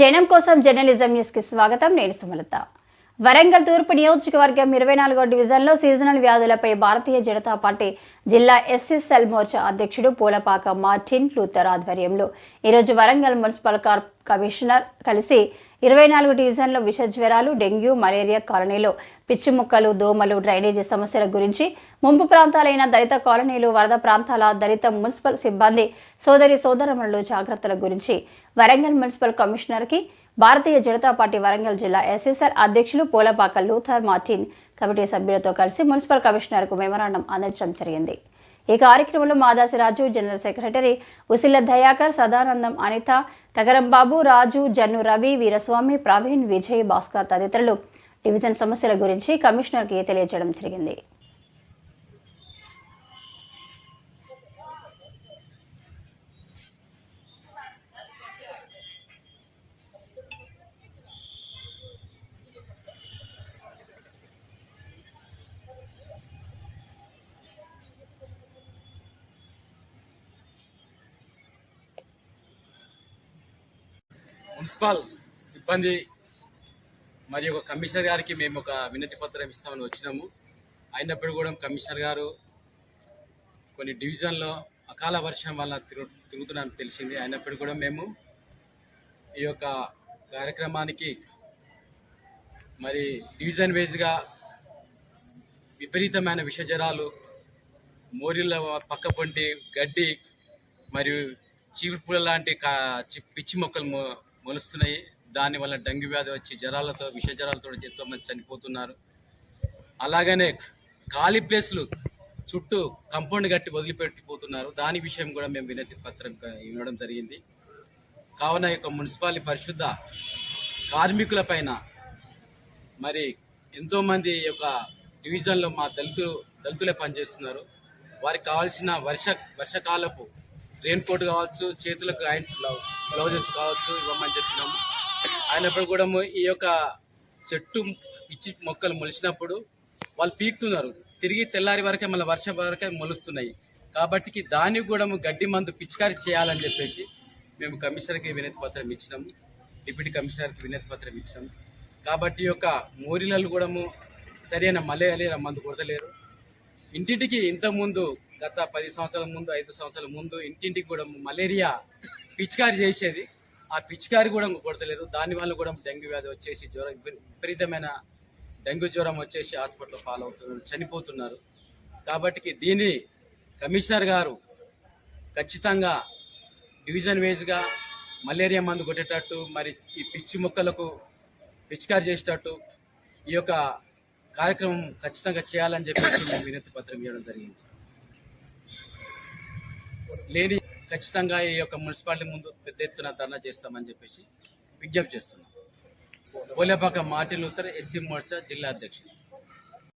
జనం కోసం జర్నలిజం న్యూస్కి స్వాగతం. నేను సుమలత. వరంగల్ తూర్పు నియోజకవర్గం ఇరవై నాలుగో డివిజన్లో సీజనల్ వ్యాధులపై భారతీయ జనతా పార్టీ జిల్లా ఎస్ఎస్ఎల్ మోర్చా అధ్యక్షుడు పూలపాక మార్టిన్ లూథర్ ఆధ్వర్యంలో. ఈరోజు వరంగల్ మున్సిపల్ కార్ప్ కమిషనర్ కలిసి ఇరవై నాలుగు డివిజన్లో విష జ్వరాలు డెంగ్యూ మలేరియా కాలనీలో పిచ్చిముక్కలు దోమలు డ్రైనేజీ సమస్యల గురించి ముంపు ప్రాంతాలైన దళిత కాలనీలు వరద ప్రాంతాల దళిత మున్సిపల్ సిబ్బంది సోదరి సోదరములు జాగ్రత్తల గురించి వరంగల్ మున్సిపల్ కమిషనర్కి భారతీయ జనతా పార్టీ వరంగల్ జిల్లా ఎస్ఎస్ఆర్ అధ్యక్షులు పోలపాక లూథర్ మార్టిన్ కమిటీ సభ్యులతో కలిసి మున్సిపల్ కమిషనర్కు మెమరాండం అందించడం జరిగింది. ఈ కార్యక్రమంలో మాదాసిరాజు జనరల్ సెక్రటరీ ఉసిల్ల దయాకర్ సదానందం అనిత తగరం బాబు రాజు జన్ను రవి వీరస్వామి ప్రవీణ్ విజయ్ భాస్కర్ తదితరులు డివిజన్ సమస్యల గురించి కమిషనర్కి తెలియజేయడం జరిగింది. మున్సిపల్ సిబ్బంది మరి ఒక కమిషనర్ గారికి మేము ఒక వినతి పత్రం ఇస్తామని వచ్చినాము. అయినప్పుడు కూడా కమిషనర్ గారు కొన్ని డివిజన్లో అకాల వర్షం వల్ల తిరుగు తిరుగుతున్నామని తెలిసింది. అయినప్పుడు కూడా మేము ఈ యొక్క కార్యక్రమానికి మరి డివిజన్ వైజ్గా విపరీతమైన విషజరాలు మోరీల పక్క పొంటి గడ్డి మరియు చీపుల లాంటి కా చి- పిచ్చి మొక్కలు మొలుస్తున్నాయి. దానివల్ల డెంగ్యూ వ్యాధి వచ్చి జ్వరాలతో విష జ్వరాలతో ఎంతో మంది చనిపోతున్నారు. అలాగనే ఖాళీ ప్లేస్లు చుట్టూ కంపౌండ్ కట్టి వదిలిపెట్టిపోతున్నారు. దాని విషయం కూడా మేము వినతి పత్రం క- ఇవ్వడం జరిగింది. కావున ఈ యొక్క మున్సిపాలిటీ పరిశుద్ధ కార్మికుల పైన మరి ఎంతోమంది యొక్క డివిజన్లో మా దళితులు దళితులే పనిచేస్తున్నారు. వారికి కావాల్సిన వర్ష వర్షకాలపు రెయిన్ కోట్ కావచ్చు చేతులకు హ్యాండ్స్ బ్లౌజ్ గ్లౌజెస్ కావచ్చు ఇవ్వమని చెప్పినాము. అయినప్పుడు కూడా ఈ యొక్క చెట్టు ఇచ్చి మొక్కలు మొలిచినప్పుడు వాళ్ళు పీకుతున్నారు. తిరిగి తెల్లారి వరకే మళ్ళీ వర్షం వరకే మొలుస్తున్నాయి. కాబట్టి దానికి కూడా గడ్డి మందు పిచికారి చేయాలని చెప్పేసి మేము కమిషనర్కి వినతి పత్రం ఇచ్చినాము. డిప్యూటీ కమిషనర్కి వినతి పత్రం ఇచ్చినాము. కాబట్టి యొక్క మోరిలలు కూడా సరైన మలేరియా మందు కొడతలేరు. ఇంటింటికి ఇంతకుముందు గత పది సంవత్సరాల ముందు ఐదు సంవత్సరాల ముందు ఇంటింటికి కూడా మలేరియా పిచికారి చేసేది. ఆ పిచికారి కూడా కొడతలేదు. దానివల్ల కూడా డెంగ్యూ వ్యాధి వచ్చేసి జ్వరం విపరీతమైన డెంగ్యూ జ్వరం వచ్చేసి హాస్పిటల్లో పాలవుతున్నారు చనిపోతున్నారు. కాబట్టి దీన్ని కమిషనర్ గారు ఖచ్చితంగా డివిజన్ వైజ్గా మలేరియా మందు కొట్టేటట్టు మరి ఈ పిచ్చి మొక్కలకు పిచికారి చేసేటట్టు ఈ యొక్క కార్యక్రమం ఖచ్చితంగా చేయాలని చెప్పేసి మేము వినతి పత్రం ఇవ్వడం జరిగింది. లేని ఖచ్చితంగా ఈ యొక్క మున్సిపాలిటీ ముందు పెద్ద ఎత్తున ధర్నా చేస్తామని చెప్పేసి విజ్ఞప్తి చేస్తున్నాం. ఓలేపాక మార్టిన్ ఉత్తర ఎస్సీ మోర్చా జిల్లా అధ్యక్షుడు.